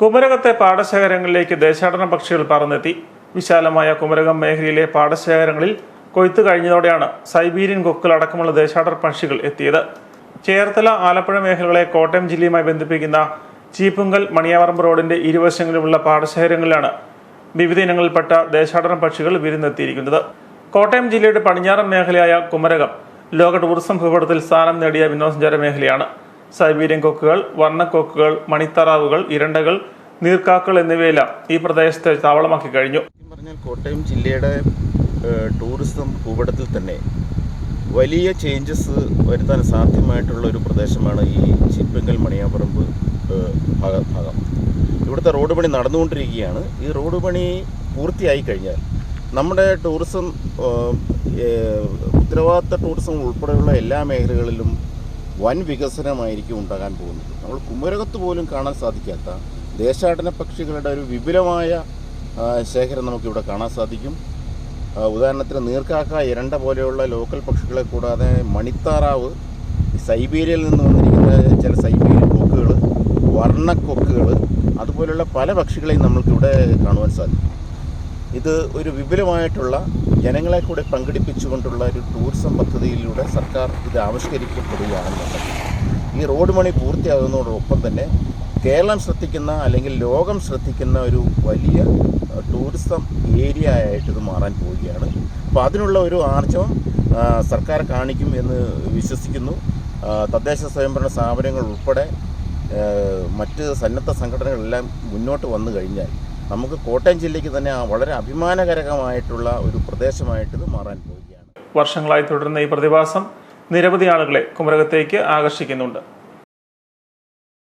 കുമരകത്തെ പാടശേഖരങ്ങളിലേക്ക് ദേശാടന പക്ഷികൾ പറന്നെത്തി. വിശാലമായ കുമരകം മേഖലയിലെ പാടശേഖരങ്ങളിൽ കൊയ്ത്ത് കഴിഞ്ഞതോടെയാണ് സൈബീരിയൻ കൊക്കുകൾ അടക്കമുള്ള പക്ഷികൾ എത്തിയത്. ചേർത്തല ആലപ്പുഴ മേഖലകളെ കോട്ടയം ജില്ലയുമായി ബന്ധിപ്പിക്കുന്ന ചീപ്പുങ്കൽ മണിയാവറമ്പ് റോഡിന്റെ ഇരുവശങ്ങളിലുമുള്ള പാടശേഖരങ്ങളിലാണ് വിവിധ ഇനങ്ങളിൽപ്പെട്ട ദേശാടന പക്ഷികൾ വിരുന്നെത്തിയിരിക്കുന്നത്. കോട്ടയം ജില്ലയുടെ പടിഞ്ഞാറൻ മേഖലയായ കുമരകം ലോക ടൂറിസം ഭൂപടത്തിൽ സ്ഥാനം നേടിയ വിനോദസഞ്ചാര മേഖലയാണ്. സൈബീരിയൻ കൊക്കുകൾ വർണക്കൊക്കുകൾ മണിത്തറാവുകൾ ഇരണ്ടകൾ നീർക്കാക്കൾ എന്നിവയെല്ലാം ഈ പ്രദേശത്തെ താവളമാക്കി കഴിഞ്ഞു. പറഞ്ഞാൽ കോട്ടയം ജില്ലയുടെ ടൂറിസം ഭൂപടത്തിൽ തന്നെ വലിയ ചേഞ്ചസ് വരുത്താൻ സാധ്യമായിട്ടുള്ള ഒരു പ്രദേശമാണ് ഈ ചിപ്പങ്കൽ മണിയാപ്പറമ്പ് ഭാഗം ഇവിടുത്തെ റോഡ് പണി നടന്നുകൊണ്ടിരിക്കുകയാണ്. ഈ റോഡ് പണി പൂർത്തിയായി കഴിഞ്ഞാൽ നമ്മുടെ ടൂറിസം ഉത്തരവാദിത്ത ടൂറിസം ഉൾപ്പെടെയുള്ള എല്ലാ മേഖലകളിലും വൻ വികസനമായിരിക്കും ഉണ്ടാകാൻ പോകുന്നത്. നമ്മൾ കുമരകത്ത് പോലും കാണാൻ സാധിക്കാത്ത ദേശാടന പക്ഷികളുടെ ഒരു വിപുലമായ ശേഖരം നമുക്കിവിടെ കാണാൻ സാധിക്കും. ഉദാഹരണത്തിന് നീർക്കാക്ക ഇരണ്ട പോലെയുള്ള ലോക്കൽ പക്ഷികളെ കൂടാതെ മണിത്താറാവ് സൈബീരിയയിൽ നിന്ന് വന്നിരിക്കുന്ന ചില സൈബീരിയൻ കൊക്കുകൾ വർണക്കൊക്കുകൾ അതുപോലെയുള്ള പല പക്ഷികളെയും നമ്മൾക്കിവിടെ കാണുവാൻ സാധിക്കും. ഇത് ഒരു വിപുലമായിട്ടുള്ള ജനങ്ങളെ കൂടെ പങ്കെടുപ്പിച്ചുകൊണ്ടുള്ള ഒരു ടൂറിസം പദ്ധതിയിലൂടെ സർക്കാർ ഇത് ആവിഷ്കരിക്കപ്പെടുകയാണെന്നുണ്ടെങ്കിൽ ഈ റോഡ് പണി പൂർത്തിയാകുന്നതോടൊപ്പം തന്നെ കേരളം ശ്രദ്ധിക്കുന്ന അല്ലെങ്കിൽ ലോകം ശ്രദ്ധിക്കുന്ന ഒരു വലിയ ടൂറിസം ഏരിയ ആയിട്ട് ഇത് മാറാൻ പോവുകയാണ്. അപ്പോൾ അതിനുള്ള ഒരു ആർജവം സർക്കാർ കാണിക്കും എന്ന് വിശ്വസിക്കുന്നു. തദ്ദേശ സ്വയംഭരണ സ്ഥാപനങ്ങൾ ഉൾപ്പെടെ മറ്റ് സന്നദ്ധ സംഘടനകളെല്ലാം മുന്നോട്ട് വന്നു കഴിഞ്ഞാൽ നമുക്ക് കോട്ടയം ജില്ലയ്ക്ക് തന്നെ വളരെ അഭിമാനകരകമായിട്ടുള്ള ഒരു പ്രദേശമായിട്ട് ഇത് മാറാൻ പോവുകയാണ്. വർഷങ്ങളായി തുടരുന്ന ഈ പ്രതിഭാസം നിരവധി ആളുകളെ കുമരകത്തേക്ക് ആകർഷിക്കുന്നുണ്ട്.